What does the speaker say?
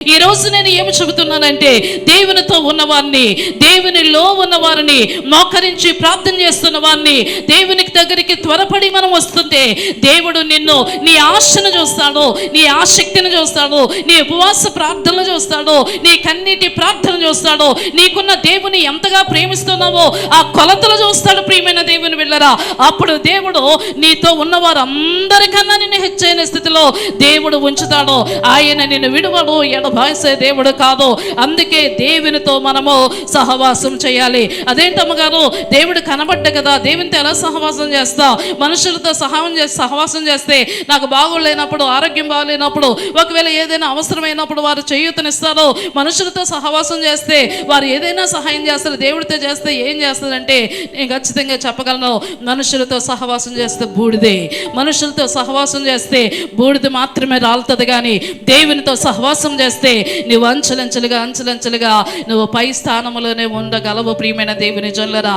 ఈ రోజు నేను ఏమి చెబుతున్నానంటే దేవునితో ఉన్నవారిని దేవునిలో ఉన్నవారిని మోకరించి ప్రార్థన చేస్తున్న వారిని దేవునికి దగ్గరికి త్వరపడి మనం వస్తుంటే దేవుడు నిన్ను నీ ఆశను చూస్తాడు నీ ఆసక్తిని చూస్తాడు నీ ఉపవాస ప్రార్థనలు చూస్తాడు నీ కన్నీటి ప్రార్థన చూస్తాడు. నీకున్న దేవుని ఎంతగా ప్రేమిస్తున్నావో ఆ కొలతలు చూస్తాడు ప్రియమైన దేవుని వెళ్ళరా అప్పుడు దేవుడు నీతో ఉన్నవారు అందరికన్నా నిన్ను హెచ్చైన స్థితిలో దేవుడు ఉంచుతాడు. ఆయన నిన్ను విడువడు ఎడబాసే దేవుడు కాదు. అందుకే దేవునితో మనము సహవాసం చేయాలి. అదేంటమ్మగారు? దేవుడు కనబడ్డ కదా దేవునితో ఎలా సహవాసం చేస్తా మనుషులతో సహాయం చేసి సహవాసం చేస్తే నాకు బాగోలేనప్పుడు ఆరోగ్యం బాగోలేనప్పుడు ఒకవేళ ఏదైనా అవసరమైనప్పుడు వారు చేయూతనిస్తారు మనుషులతో సహవాసం చేస్తే వారు ఏదైనా సహాయం చేస్తారు దేవుడితో చేస్తే ఏం చేస్తారంటే నేను ఖచ్చితంగా చెప్పగలను మనుషులతో సహవాసం చేస్తే బూడిదే. మనుషులతో సహవాసం చేస్తే బూడిద మాత్రమే రాలుతుంది కానీ దేవునితో సహవాసం చేస్తే నువ్వు అంచెలంచెలుగా అంచెలంచెలుగా నువ్వు పై స్థానంలోనే ఉండగలవు ప్రియమైన దేవుని జొల్లరా